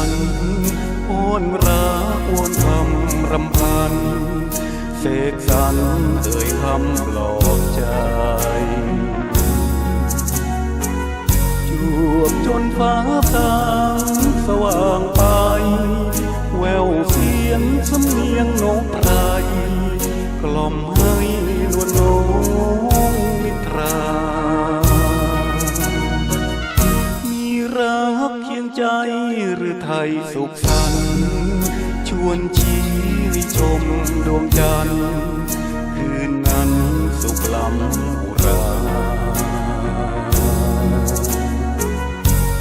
ันอ้อนรักอ้อนคำรำพัน เสกสรรเอ่ยคำปลอบใจ จวบจนฟ้าสางสว่างไป แววเสียงสำเนียงนกไพรกล่อมให้นวลน้องนิ ไทยสุขสันต์ชวนชี้ชมดวงจันทร์คืนนั้นสุขลำอุรา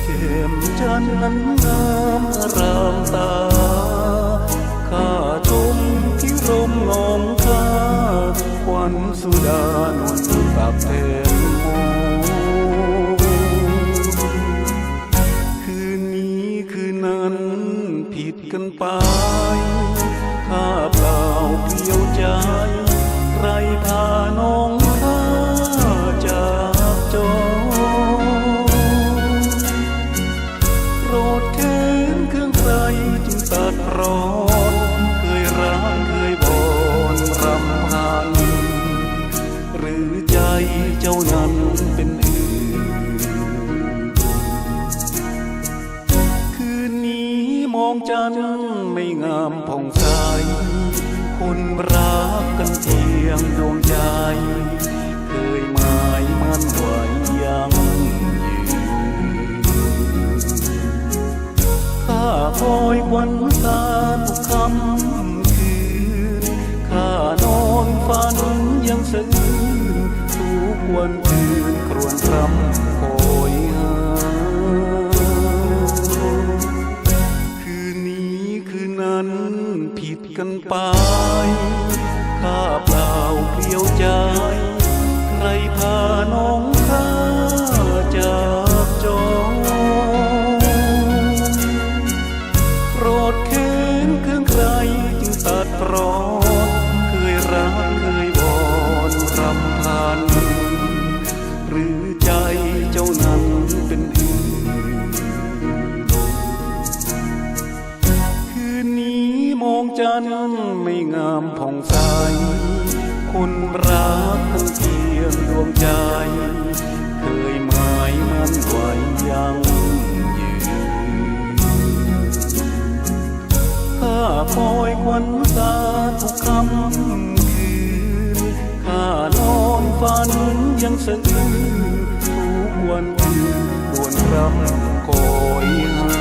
เข็มจันทร์นั้นงามรามตาข้าชมที่รมงองค่าควันสุดานนตับแทนโม เจ้านั้นเป็นอื่น คืนนี้มองจันทร์ไม่งามผ่องใส คนรักกันเพียงดวงใจ เคยหมายมั่นไว้ยังยืนข้าคอยควันตาทุกคำคืน ข้านอนฝันยังสะอื้น ควันคืนครวญครำคอยหาคืนนี้คืนนั้นผิดกันไปข้าเปล่าเปลี่ยวใจ จันทร์ไม่งามผ่องใสคนรักทั้งเพียงดวงใจ เคยหมายมั่นไว้ยังยืนข้าคอยควันตาทุกคำคืนข้านอนฝันยังสะอื้นทุกวันคืนดวนรำคอยหา